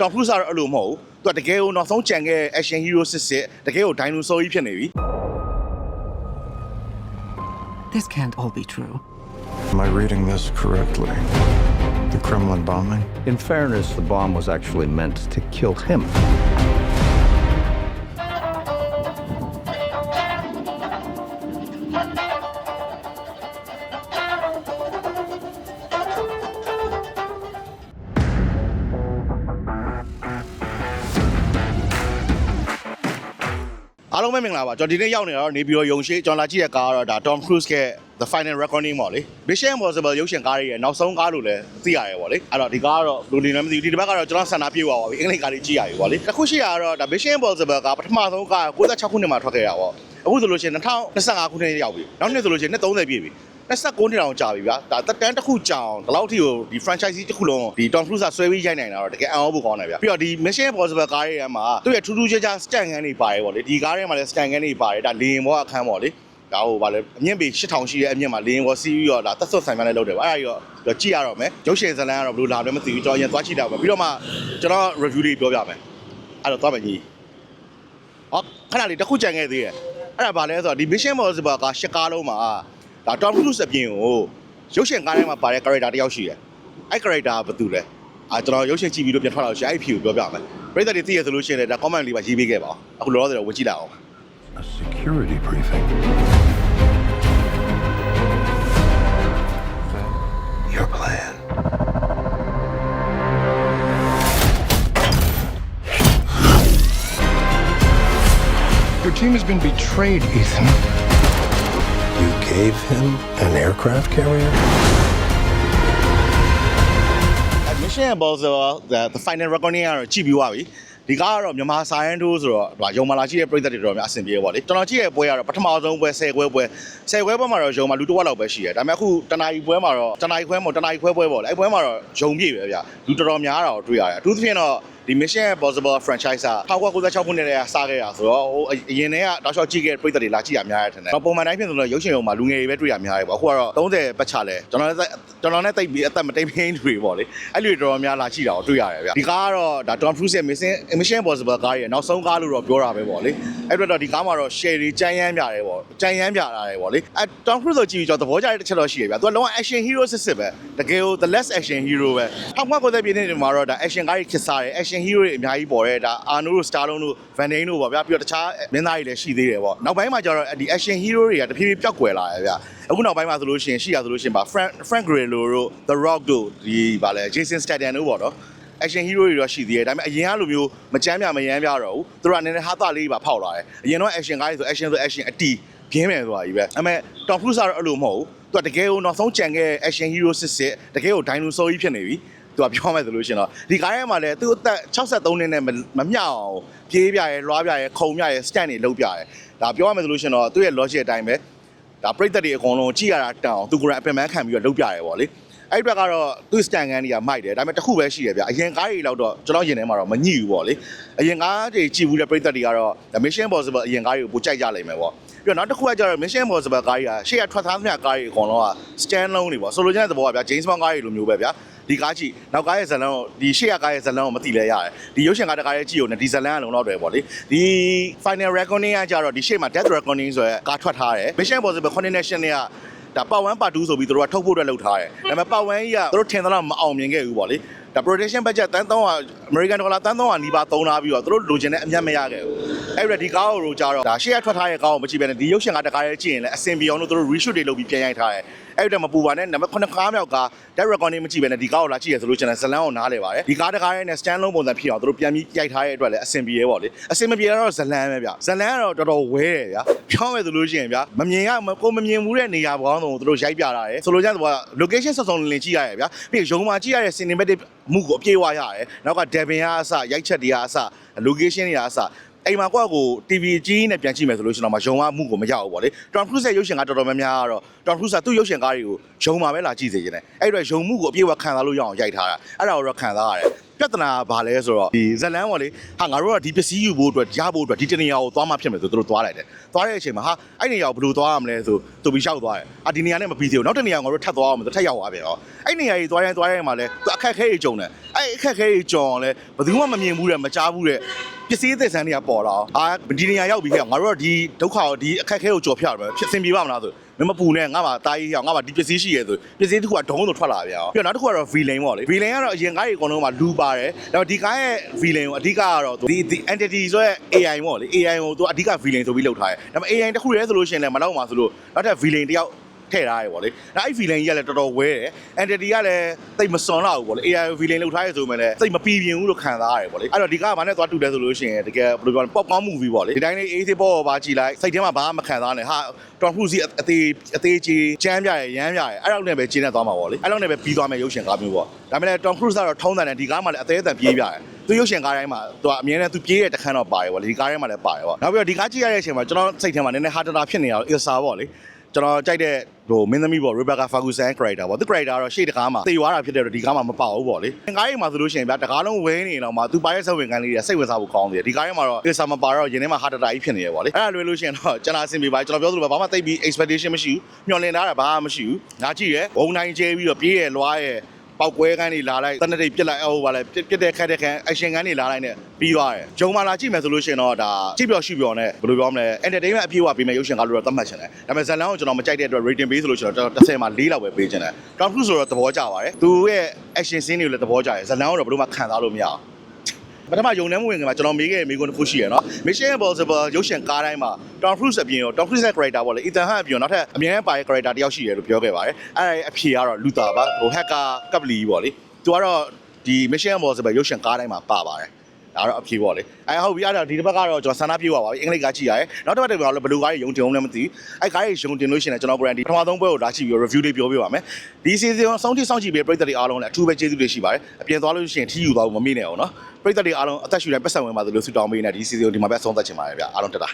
Tom Cruise ကတော့အဲ့လိုမဟုတ်ဘူးသူကတကယ်ကိုနောက်ဆုံးကြံခဲ့တဲ့ action hero စစ်စစ်တကယ်ကို dinosaur ကြီးဖြစ်နေပြီ This can't all be true. Am I reading this correctly? The Kremlin bombing? In fairness, the bomb was actually meant to kill him. အားလုံးပဲမင်္ဂလာပါကျွန်တော်ဒီနေ့ရောက်နေတော့နေပြီးတော့ယုံရှိကျွန်တော်လာကြည့်တဲ့ကားကတော့ဒါ Tom Cruise ရဲ့ The Final Reckoning ပေါ့လေ Mission Impossible ရုပ်ရှင်ကားတွေရဲ့နောက်ဆုံးကားလို့လည်းသိရတယ်ပေါ့လေအဲ့တော့ဒီကားကတော့လူလီလည်းမသိဘူးဒီတစ်ပတ်ကတော့ကျွန်တော်ဆန္ဒပြေသွားပါပြီအင်္ဂလိပ်ကားလေးကြည့်ရပြီပေါ့လေတစ်ခုရှိရတော့ဒါ Mission Impossible ကပထမဆုံးကား96ခုနှစ်မှာထွက်ခဲ့တာပေါ့အခုဆိုလို့ရှိရင်2025ခုနှစ်ရောက်ပြီနောက်နှစ်ဆိုလို့ရှိရင်နှစ်30ပြည့်ပြီ 29နှစ်တောင်ကြာပြီဗျာဒါတက်တန်းတစ်ခုကြာအောင်ဒီလောက်ထိကိုဒီ franchise တစ်ခုလုံးဒီ Tom Cruise ကဆွဲပြီးရိုက်နိုင်တာတော့တကယ်အံ့ဩဖို့ကောင်းတယ်ဗျာပြီးတော့ဒီ Mission Impossible ကားတွေထဲမှာသူ့ရဲ့ထူးထူးခြားခြား stand ခန်းတွေပါတယ်ပေါ့လေဒီကားထဲမှာလည်း stand ခန်းတွေပါတယ်ဒါလေရင်ဘောအခန်းပေါ့လေဒါဟိုဗာလဲအမြင့်ပေ8000ရှိတဲ့အမြင့်မှာလေရင်ဘောစီးပြီးတော့ဒါတက်ဆွတ်ဆိုင်မှလည်းလုပ်တယ်ဗျအဲ့ဒါကြီးတော့ကြည့်ရတော့မယ်ရုပ်ရှင်ဇာတ်လမ်းကတော့ဘယ်လိုလာလဲမသိဘူးကျွန်တော်ရင်သွားကြည့်တာပဲပြီးတော့မှကျွန်တော် review လေးပြောပြမယ်အဲ့တော့သွားမယ်ကြီးဟောခဏလေးတစ်ခုကြံခဲ့သေးတယ်အဲ့ဒါဗာလဲဆိုတော့ဒီ Mission Impossible ကရှစ်ကားလုံးမှာ ဒါ Tom Cruise အပြင်ကိုရုပ်ရှင်ကားထဲမှာပါတဲ့ character တစ်ယောက်ရှိတယ်အဲ့ character ကဘာတူလဲအာကျွန်တော်ရုပ်ရှင်ကြည့်ပြီးတော့ပြန်ထွက်လာလို့ရှိရင်အဲ့ဖြူကိုပြောပြမယ်ပရိသတ်တွေသိရဆိုလို့ရှိရင်လည်းဒါ comment လေးပါရေးပေးခဲ့ပါအောင်အခုလောလောဆယ်တော့ဝင်ကြည့်လိုက်အောင် A security briefing. Your plan. Your team has been betrayed, Ethan. gave him an aircraft carrier? At Mission Impossible the, the final recording ကတော့ကြည့်ပြီးသွားပြီ။ဒီကားကတော့မြန်မာဆိုင်န်တိုးဆိုတော့ဟိုရုံမာလာရှိတဲ့ပြည်သက်တွေတော့အများအဆင်ပြေပါလေ။ကျွန်တော်ကြည့်ရပွဲကတော့ပထမဆုံးပွဲ10ခွဲပွဲ10ခွဲပွဲမှာတော့ရုံမာလူတစ်ဝက်လောက်ပဲရှိတယ်။ဒါပေမဲ့အခုတနအီပွဲမှာတော့တနအီခွဲမို့တနအီခွဲပွဲပေါ့လေ။အဲ့ပွဲမှာတော့ရုံပြည့်ပဲဗျ။လူတော်တော်များတာကိုတွေ့ရတယ်။အထူးသဖြင့်တော့ ဒီ Mission Impossible franchise က1996ခုနှစ်တည်းကစခဲ့တာဆိုတော့ဟိုအရင်တည်းကတောက်လျှောက်ကြည့်ခဲ့တဲ့ပြည်သက်တွေလာကြည့်ရများတယ်ထင်တယ်။ပုံမှန်တိုင်းဖြစ်ဆိုတော့ရုပ်ရှင်ရုံမှာလူငယ်တွေပဲတွေ့ရများတယ်ပေါ့။အခုကတော့30ပတ်ချလဲကျွန်တော်လည်းကျွန်တော်လည်းတိတ်ပြီးအသက်မတိတ်ဖိန်းတွေပေါ့လေ။အဲ့လိုတော်တော်များလာကြည့်တာကိုတွေ့ရတယ်ဗျ။ဒီကားကတော့ဒါ Tom Cruise ရဲ့ Mission Mission Impossible ကားရဲ့နောက်ဆုံးကားလို့တော့ပြောတာပဲပေါ့လေ။အဲ့အတွက်တော့ဒီကားမှာတော့ share တွေကြမ်းရမ်းပြတယ်ပေါ့။ကြမ်းရမ်းပြတာတယ်ပေါ့လေ။အဲ Tom Cruise ကိုကြည့်ပြီးကျွန်တော်သဘောကျတဲ့တစ်ချက်တော့ရှိတယ်ဗျ။သူကလုံးဝ action hero စစ်စစ်ပဲ။တကယ်ကို the less action hero ပဲ။ဟောက်မှကိုတဲ့ပြင်းနေမှာတော့ဒါ action ကားကြီးခစ်စားတယ် action hero တွေအများကြီးပေါ်တယ်ဒါ Arno တို့ Stallone တို့ Van Damme တို့ပေါ့ဗျာပြီးတော့တခြားမင်းသားတွေလည်းရှိသေးတယ်ပေါ့နောက်ပိုင်းမှာကျတော့ဒီ action hero တွေကတဖြည်းဖြည်းပျောက်ကွယ်လာတယ်ဗျအခုနောက်ပိုင်းမှာဆိုလို့ရှိရင်ရှိရဆိုလို့ရှိရင်ပါ Frank Frank Grillo တို့ The Rock တို့ဒီဗာလဲ Jason Statham တို့ပေါ့နော် action hero တွေတော့ရှိသေးတယ်ဒါပေမဲ့အရင်ကလိုမျိုးမကြမ်းမြမရမ်းပြတော့ဘူးသူတို့ကနည်းနည်းဟာသလေးပါဖောက်လာတယ်အရင်တော့ action ကားတွေဆို action ဆို action အတီးပြင်းမယ်ဆိုတာကြီးပဲဒါပေမဲ့ Tom Cruise ကတော့အဲ့လိုမဟုတ်ဘူးသူကတကယ်ကိုနောက်ဆုံးကြံခဲ့တဲ့ action hero စစ်စစ်တကယ်ကို dinosaur ကြီးဖြစ်နေပြီ သူကပြောမယ်ဆိုလို့ရှိရင်တော့ဒီကားထဲမှာလည်းသူ့အသက်63နှစ်နဲ့မမမျှအောင်ပြေးပြရဲလွှားပြရဲခုံပြရဲ stand တွေလုပ်ပြရဲဒါပြောရမယ်ဆိုလို့ရှိရင်တော့သူ့ရဲ့ logic အတိုင်းပဲဒါပြိတ္တတွေအကုန်လုံးကြည့်ရတာတန်အောင်သူကိုယ်တိုင်အပင်ပန်းခံပြီးတော့လုပ်ပြရဲပေါ့လေ အဲ့ဒီဘက်ကတော့သူ့ stand ကန်တွေကမိုက်တယ်ဒါပေမဲ့တစ်ခုပဲရှိတယ်ဗျအရင်ကားတွေလောက်တော့ကျွန်တော်ရင်ထဲမှာတော့မညှိဘူးပေါ့လေအရင်ကားတွေကြည့်ဘူးတဲ့ပြိတ္တတွေကတော့ Mission Impossible အရင်ကားတွေကိုပိုကြိုက်ကြလိမ့်မယ်ပေါ့ပြီးတော့နောက်တစ်ခုကကျတော့ Mission Impossible ကားကြီးကရှေ့ကထွက်သားသမျှကားကြီးအကုန်လုံးက stand alone တွေပေါ့ဆိုလိုချင်တဲ့သဘောကဗျာ James Bond ကားကြီးလိုမျိုးပဲဗျာဒီကားကြည့်နောက်ကားရဲ့ဇလန်ကိုဒီရှေ့ကကားရဲ့ဇလန်ကိုမသိလဲရတယ်ဒီရုပ်ရှင်ကားတစ်ကားရဲ့ကြည့်ုံနဲ့ဒီဇလန်ကလုံတော့တယ်ပေါ့လေဒီ Final Reckoning ကကျတော့ဒီရှေ့မှာ Death Reckoning ဆိုရဲကားထွက်ထားတယ် Mission Impossible Coordination တွေက ဒါပတ်1ပတ်2ဆိုပြီးသူတို့ကထုတ်ဖို့အတွက်လုပ်ထားတယ်ဒါပေမဲ့ပတ်1ကြီးကသူတို့ထင်သလောက်မအောင်မြင်ခဲ့ဘူးပေါ့လေဒါ production budget တန်း300 American dollar တန်း300နီးပါးသုံးထားပြီးတော့သူတို့လိုချင်တဲ့အမြတ်မရခဲ့ဘူး အဲ့ဒါဒီကားကိုကြတော့ဒါရှေ့ကထွက်ထားတဲ့ကားကိုမကြည့်ဘဲနဲ့ဒီရုပ်ရှင်ကားတစ်ကားရဲ့ကြည့်ရင်လည်းအဆင်ပြေအောင်လို့သူတို့ reshoot တွေလုပ်ပြီးပြန်ရိုက်ထားတယ်အဲ့ဒါမပူပါနဲ့နံပါတ်9ကားမြောက်ကား direct recording မကြည့်ဘဲနဲ့ဒီကားကိုလာကြည့်ရဆိုလို့ကျွန်တော်ဇလန်ကိုနားလေပါတယ်ဒီကားတစ်ကားရဲ့နဲ့ stand alone ပုံစံဖြစ်အောင်သူတို့ပြန်ပြီးရိုက်ထားတဲ့အတွက်လည်းအဆင်ပြေရဲပေါ့လေအဆင်မပြေတော့ဇလန်ပဲဗျဇလန်ကတော့တော်တော်ဝဲတယ်ဗျဖြောင်းမယ်ဆိုလို့ရှိရင်ဗျမမြင်ရကိုမမြင်ဘူးတဲ့နေရာပေါင်းစုံကိုသူတို့ရိုက်ပြတာတယ်ဆိုလိုချင်တဲ့ဘောက location စုံစုံလင်လင်ကြည့်ရတယ်ဗျပြီးရုံမှာကြည့်ရတဲ့ cinematic မှုကိုအပြည့်ဝရတယ်နောက်က Devin ကအစရိုက်ချက်တွေကအစ location တွေကအစ အိမ်မှာကွာကို TV ကြီးနဲ့ပြန်ကြည့်မယ်ဆိုလို့ရှိရင်တော့မယုံမှုကိုမရဘူးပေါ့လေ Tom Cruise ရဲ့ရုပ်ရှင်ကားတော်တော်များများကတော့ Tom Cruise ကသူ့ရုပ်ရှင်ကားတွေကိုယုံမှာပဲလာကြည့်စေချင်တယ်အဲ့တော့ယုံမှုကိုအပြည့်အဝခံစားလို့ရအောင်ရိုက်ထားတာအဲ့ဒါကိုတော့ခံစားရတယ်ပြဿနာကဘာလဲဆိုတော့ဒီဇလန်းပေါ့လေဟာငါတို့ကဒီပစ္စည်းယူဖို့အတွက်ရဖို့အတွက်ဒီတနေရာကိုသွားမှဖြစ်မယ်ဆိုသူတို့သွားလိုက်တယ်သွားတဲ့အချိန်မှာဟာအဲ့နေရာကိုဘယ်လိုသွားရမလဲဆိုသူပြီးလျှောက်သွားတယ်အာဒီနေရာနဲ့မပြီးသေးဘူးနောက်တနေရာကိုငါတို့ထပ်သွားအောင်ဆိုထပ်ရောက်သွားပြန်ရောအဲ့နေရာကြီးသွားရင်သွားရင်မှလဲသူအခက်ခဲကြီးကြုံတယ်အဲ့အခက်ခဲကြီးကြုံအောင်လဲဘယ်သူမှမမြင်ဘူးတဲ့မကြားဘူးတဲ့ပစ္စည်းသစ်ဆန်းတွေကပေါ်လာအောင်အာဒီနေရာရောက်ပြီးခဲ့ငါတို့ကဒီဒုက္ခကိုဒီအခက်ခဲကိုကြော်ဖြတ်ရမယ်ဖြစ်စင်ပြေပါမလားဆိုမင်းမပူနဲ့ငါမှတားကြီးအောင်ငါမှဒီပစ္စည်းရှိရဲဆိုပစ္စည်းတစ်ခုကဒုံးဆိုထွက်လာပြန်အောင်ပြီးတော့နောက်တစ်ခုကတော့ villain ပေါ့လေ villain ကတော့အရင်ကားကြီးအကုန်လုံးမှာလူပါတယ်ဒါပေမဲ့ဒီကားရဲ့ villain ကိုအဓိကကတော့ဒီဒီ entity ဆိုရဲ့ AI ပေါ့လေ AI ကိုသူအဓိက villain ဆိုပြီးလုပ်ထားတယ်ဒါပေမဲ့ AI တစ်ခုတည်းဆိုလို့ရှိရင်လည်းမလောက်မှာဆိုလို့နောက်ထပ် villain တစ်ယောက် ထည့်ထားရပေါ့လေဒါအဲ့ villain ကြီးကလည်းတော်တော်ဝဲတယ် entity ကလည်းတိတ်မစွန်တော့ဘူးပေါ့လေ AI villain လောက်ထားရဆိုမှလည်းတိတ်မပီပြင်ဘူးလို့ခံစားရတယ်ပေါ့လေအဲ့တော့ဒီကားကဘာနဲ့သွားတူတယ်ဆိုလို့ရှိရင်တကယ်ဘယ်လိုပြောလဲ pop corn movie ပေါ့လေဒီတိုင်းလေး AC ပေါ့ပါကြည်လိုက်စိတ်ထဲမှာဘာမှမခံစားနဲ့ဟာ Tom Cruise အသေးအသေးကြီးကြမ်းပြရရမ်းပြရအဲ့လောက်နဲ့ပဲကျင်းနေသွားမှာပေါ့လေအဲ့လောက်နဲ့ပဲပြီးသွားမယ်ရုပ်ရှင်ကားမျိုးပေါ့ဒါပေမဲ့ Tom Cruise ကတော့ထုံးတယ်ဒီကားမှလည်းအသေးအတန်ပြေးပြတယ်သူရုပ်ရှင်ကားတိုင်းမှာသူကအမြဲတမ်းသူပြေးတဲ့တခန်းတော့ပါတယ်ပေါ့လေဒီကားထဲမှာလည်းပါတယ်ပေါ့နောက်ပြီးတော့ဒီကားကြည့်ရတဲ့အချိန်မှာကျွန်တော်စိတ်ထဲမှာနည်းနည်းဟာတတာဖြစ်နေရတော့ Ilsa ပေါ့လေ ကျွန်တော်ကြိုက်တဲ့ဟိုမင်းသမီးပေါ့ Rebecca Ferguson character ပေါ့သူ character ကတော့ရှေ့တကားမှာသေသွားတာဖြစ်တဲ့တော့ဒီကားမှာမပေါက်ဘူးပေါ့လေ။ကားရိမ်မှာဆိုလို့ရှိရင်ဗျာတကားလုံးဝဲနေတော့မှသူပါရဲ့ဆက်ဝင်ကန်လေးတွေစိတ်ဝင်စားဖို့ကောင်းတယ်။ဒီကားရိမ်မှာတော့ Ilsa မပါတော့ရင်ထဲမှာဟာတတာကြီးဖြစ်နေရပေါ့လေ။အဲ့ဒါလွယ်လို့ရှိရင်တော့ကျွန်တော်အဆင်ပြေပါကျွန်တော်ပြောသလိုပဲဘာမှသိပြီး expectation မရှိဘူး။မျှော်လင့်ထားတာဘာမှမရှိဘူး။ငါကြည့်ရဲဘုံတိုင်းကျဲပြီးတော့ပြေးရလွားရ ပောက်ကွဲကန်းတွေလာလိုက်တနက်တိတ်ပြစ်လိုက်အော်ပါလဲပြစ်ပြစ်တဲ့ခက်တဲ့ခန်းအရှင်ကန်းတွေလာလိုက်နဲ့ပြီးသွားတယ်ဂျုံမာလာကြည့်မယ်ဆိုလို့ရှိရင်တော့ဒါကြည့်ပြောရှုပြောနဲ့ဘယ်လိုပြောမလဲ entertainment အပြည့်အဝပေးမယ်ရုပ်ရှင်ကားလို့တော့သတ်မှတ်ချင်တယ်ဒါပေမဲ့ဇလန်ကိုကျွန်တော်မကြိုက်တဲ့အတွက် rating ပေးဆိုလို့ရှိရင်တော့30မှာ4လောက်ပဲပေးချင်တယ် Tom Cruise ဆိုတော့သဘောကျပါတယ်သူရဲ့ action scene တွေကိုလည်းသဘောကျတယ်ဇလန်ကတော့ဘယ်လိုမှခံစားလို့မရဘူး ပထမယုံနေမှုဝင်ကမှာကျွန်တော်မေးခဲ့တဲ့မေးခွန်းတစ်ခုရှိရယ်နော် Mission Impossible ရုပ်ရှင်ကားတိုင်းမှာ Tom Cruise အပြင်ရော Tom Cruise ရဲ့ character ပေါ့လေ Ethan Hunt အပြင်ရောနောက်ထပ်အမြဲတမ်းပါတဲ့ character တစ်ယောက်ရှိတယ်လို့ပြောခဲ့ပါတယ်အဲ့ဒါအဖြေကတော့ Luther ပါဟို hacker ကပ်လီပေါ့လေသူကတော့ဒီ Mission Impossible ရုပ်ရှင်ကားတိုင်းမှာပါပါတယ် ဒါတော့အဖြေပေါ့လေအဲဟုတ်ပြီအဲ့တော့ဒီတစ်ပတ်ကတော့ကျွန်တော်ဆန္ဒပြေပါပါပြီအင်္ဂလိပ်ကားကြည့်ရတယ်နောက်တစ်ပတ်တော့ဘယ်လိုကားတွေယုံတင်အောင်လည်းမသိဘူးအဲကားတွေယုံတင်လို့ရှိရင်လည်းကျွန်တော် brand ဒီပထမဆုံးပွဲကိုဒါကြည့်ပြီး review လေးပြောပြပါမယ်ဒီ season စောင့်ကြည့်စောင့်ကြည့်ပြီးပရိသတ်တွေအားလုံးလည်းအထူးပဲကျေးဇူးတွေရှိပါတယ်အပြင်သွားလို့ရှိရင်ထီးယူသွားဖို့မမေ့နဲ့အောင်နော်ပရိသတ်တွေအားလုံးအသက်ရှူတိုင်းပတ်စံဝင်ပါသလိုဆုတောင်းပေးနေဒီ season ကိုဒီမှာပဲအဆုံးသတ်ချင်ပါတယ်ဗျအားလုံးတက်တာ